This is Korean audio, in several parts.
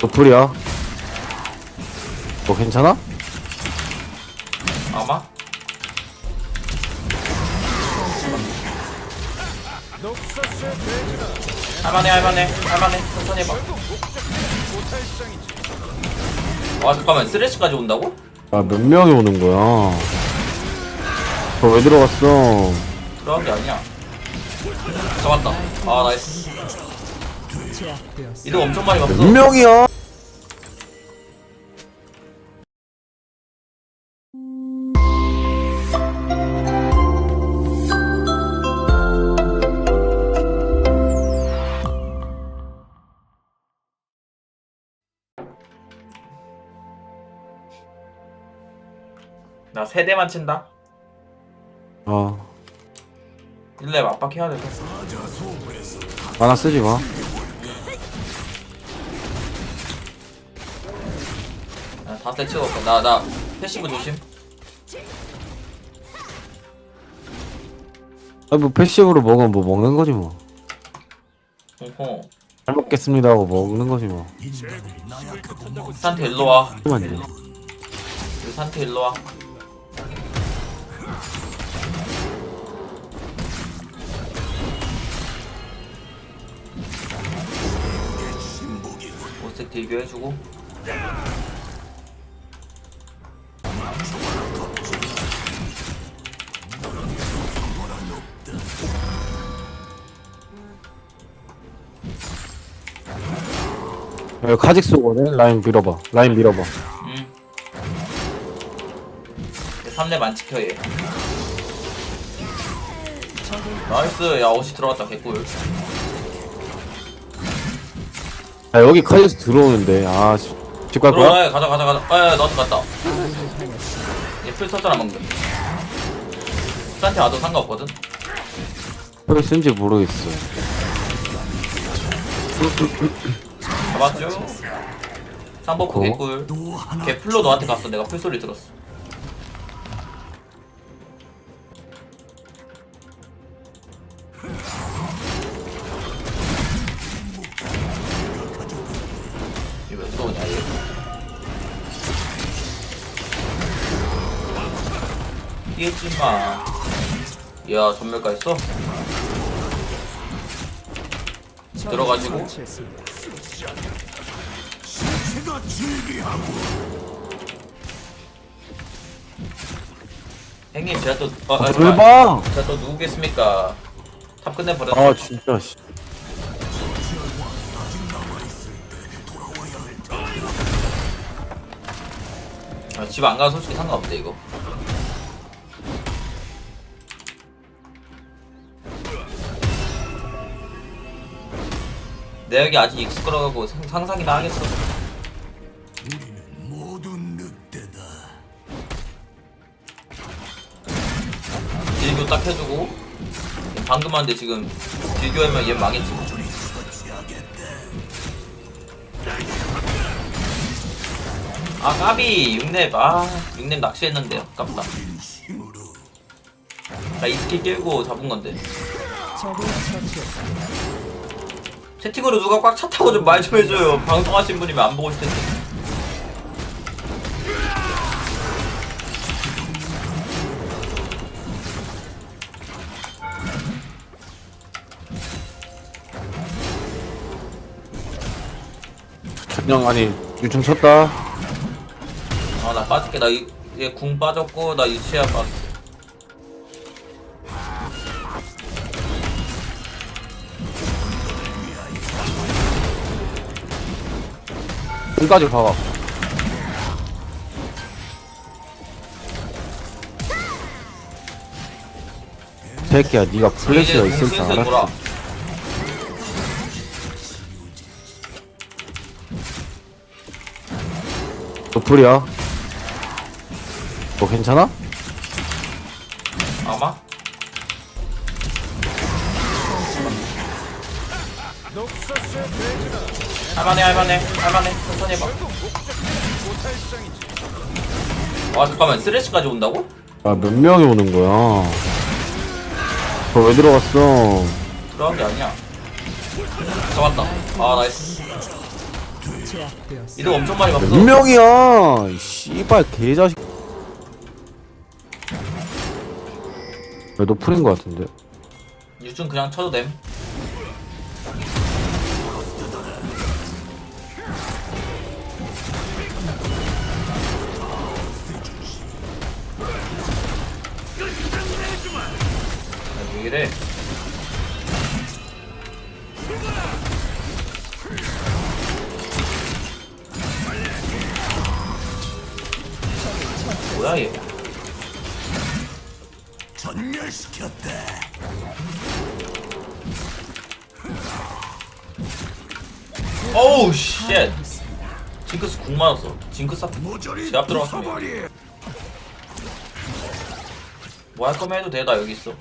노플이야. 뭐 괜찮아? 아마? 할만해 할만해 할만해 천천히 해봐 와 잠깐만 쓰레쉬까지 온다고? 야, 몇 명이 오는 거야? 저왜 들어갔어? 들어간 게 아니야 잡았다 아 나이스 이득 엄청 많이 봤어 몇 명이야? 나 세 대만 친다 아, 1렙 압박해야 돼 만화 쓰지 마. 아, 다세 찍었고 나나 패시브 조심 아, 뭐 패시브로 먹으면 뭐 먹는 거지 뭐. 홍콩 잘 먹겠습니다 하고 먹는 거지 뭐. 산테 일로 와 잠깐만요. 우리 산테 일로 와 오색 딜교 해주고 야, 카직 쏘거든? 라인 밀어봐. 라인 밀어봐. 응 3렙 안 지켜 얘 나이스 야 옷이 들어갔다 개꿀 야, 여기 카직 들어오는데. 아, 씨. 집갈 거야? 들어와 가자 가자 가자 아 너한테 갔다 얘풀 썼잖아 방금 산테 와도 상관없거든 왜 쓴지 모르겠어. 잡았죠? 쌈버프 고. 개꿀 걔 풀로 너한테 갔어 내가 풀 소리 들었어 피했지마 야 전멸가 있어? 들어가지고 형님 제가 또 어, 아, 왜 잠깐만. 봐? 제가 또 누구겠습니까 탑 끝내버렸어 아, 진짜, 씨. 아, 집안 가도 솔직히 상관없대 이거 내 여기 아직 익숙하고 상- 상상이나 하겠어. 딜교 딱 해주고 방금 한데 지금 딜교하면 얘 망했지. 아 까비! 6렙. 아 6렙 낚시했는데 아깝다. 나 이 스킬 깨고 잡은 건데 채팅으로 누가 꽉 차 타고 좀 말 좀 해줘요. 방송하신 분이면 안 보고 있을 텐데. 그냥, 아니, 유충 쳤다. 아 나 빠질게. 나얘궁 빠졌고 나 유치아 빠졌어 끝까지 박아. 새끼야, 네가 플래시가 있을 줄 슬슬 돌아. 알았어. 노플이야. 뭐 괜찮아? 할만해 할만해 할만해 천천히 해봐. 와 잠깐만. 쓰레쉬까지 온다고? 야, 몇 명이 오는 거야? 저 왜 들어갔어? 들어간 게 아니야. 잡았다. 아 나이스. 이득 엄청 많이 몇 봤어. 명이야? 이 씨발 개자식. 왜 노플인 거 같은데. 유준 그냥 쳐도 됨 오우 쉣 징크스 궁 맞았어. 징크스 앞 제압 들어갔으면 뭐할 거면 해도 돼 나 여기 있어. 아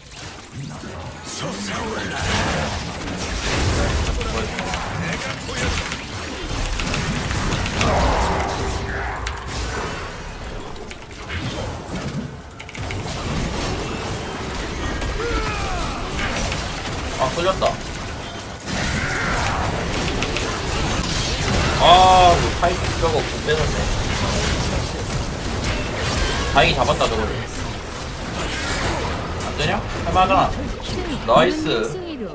걸렸다 아, 뭐 파이프 저거 못 빼놨네. 다행히 잡았다 저거를. 안 되냐? 할만하잖아. 나이스.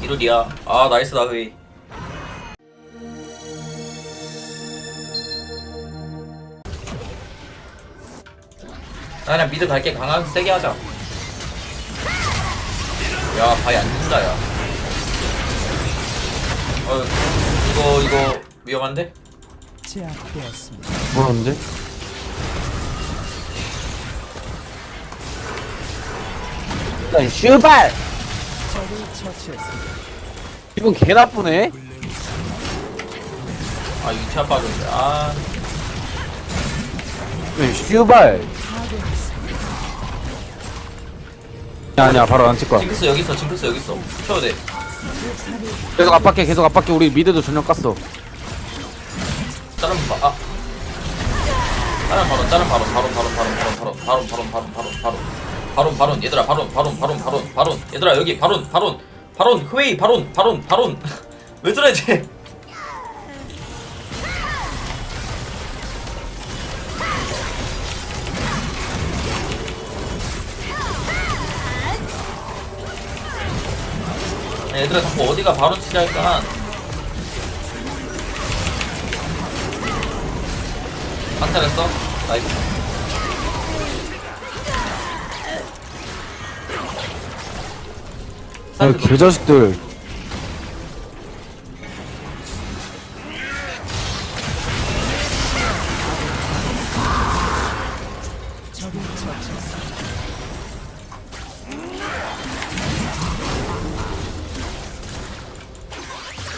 이루디야. 아, 나이스 나 회의. 나 그냥 미드 갈게 강하게 세게 하자. 야, 바위 안 죽는다, 야. 어, 이거, 이거, 위험한데? 제압되었습니다. 뭐라는데? 일단 슈발 적을 처치했습니다. 기분 개 나쁘네 아, 2차 빠졌네. 아, 네, 슈발 아니야 바로 안 칠 거야 징크스 여기 있어, 징크스 여기 있어. 쳐도 돼. 계속 압박해 계속 압박해 우리 미드도 전력 깠어 다른 바, 아. 다른 바론, 다른 바론, 바론, 바론, 바론, 바론, 바론, 바론, 바론, 바론, 바론, 바론. 바론, 바론, 얘들아, 바론, 바론, 바론, 바론, 바론. 얘들아, 여기 바론, 바론, 바론, 회의, 바론, 바론, 바론. 왜 저래, 쟤? 얘들아 자꾸 어디가 바로 치자니까? 한타했어? 나이스. 야 개자식들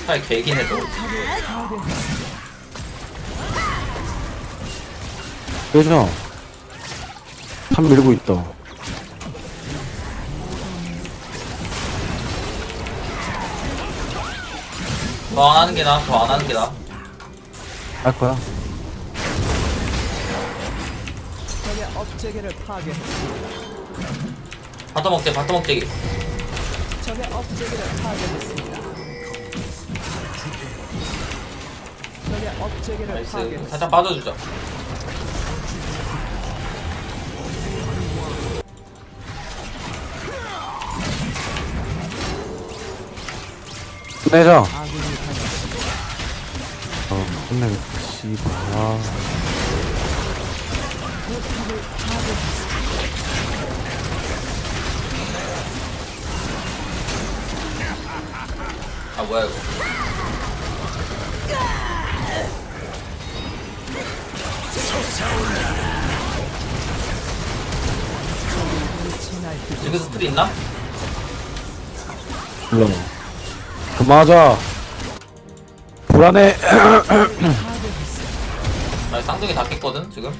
차라리 개긴 해도 그죠? 참 밀고 있다 더안 하는 게 나아 더안 하는 게 나아 할 거야 적의 업체계를 파괴했습니다. 바터 먹재 바터 먹재기 적의 업체계를 파괴했습니다. 나이스. 살짝 빠져주자. 내자. 어, 끝내고 씨발. 아 뭐야 이거. 지금 스트리 있나? 불러 그만하자. 불안해. 나 쌍둥이 다 깼거든 지금?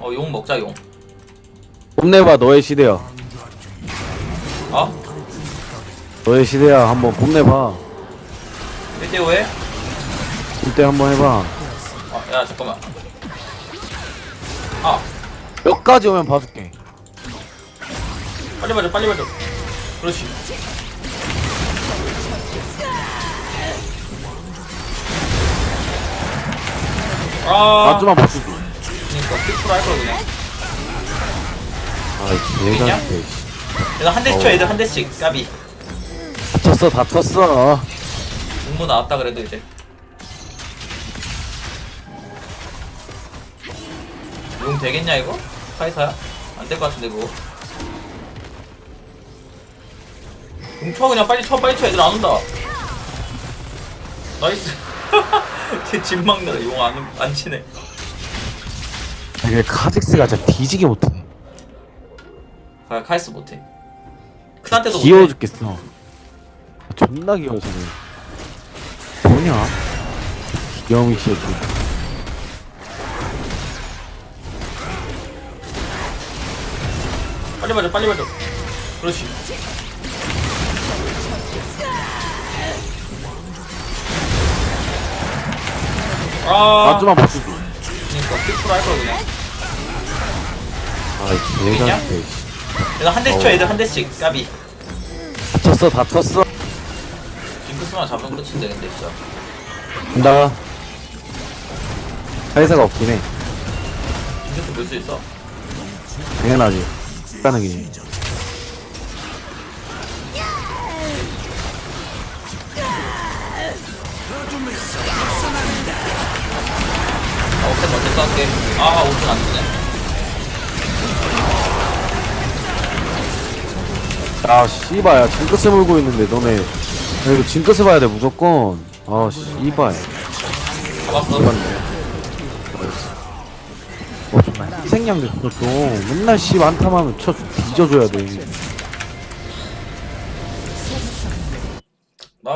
어 용 먹자 용. 뽐내봐 너의 시대야. 어? 너의 시대야. 한번 뽐내봐. 1대5에? 이때 한번 해봐. 아 야 잠깐만. 아. 몇 가지 오면 봐줄게. 빨리 맞아 빨리 맞아 그렇지. 아, 아 좀만 버티고 그니까 픽프로 할걸 그냥. 아이 개간데 얘들 한 대씩 쳐 얘들 한 대씩 까비. 다쳤어 다쳤어. 공부 나왔다 그래도 이제 용 되겠냐 이거? 카이사야? 안 될 것 같은데 그거. 용쳐 그냥 빨리 쳐 빨리 쳐. 애들 안 온다. 나이스. 걔집 막느라 용안 안 치네. 이게 카직스가 진짜 뒤지게 못해 아 카이스 못해. 큰한테도 귀여워 못해 죽겠어. 아, 존나 귀여워 쟤는 뭐냐? 귀여움이 새끼 빨리 맞아 빨리 맞아. 그렇지. 아, 아 좀만 버티고 그니까 픽프로 할걸 그냥. 아이 개간데 얘들 한 대씩 쳐 얘들 한 대씩 까비. 다쳤어 다쳤어. 징크스만 잡으면 끝인데 근데 진짜. 간다. 회사가 없긴 해. 징크스 볼 수 있어? 당연하지 가능이지 아 오펜 먼저 쏠게. 아 오펜 안 되네. 아 씨바야 징크스 물고 있는데 너네. 야, 이거 징크스 봐야 돼 무조건. 아 씨발. 잡았어. 맞네 됐어 또 맨날 씨 안타만 쳐 뒤져줘야 돼. 나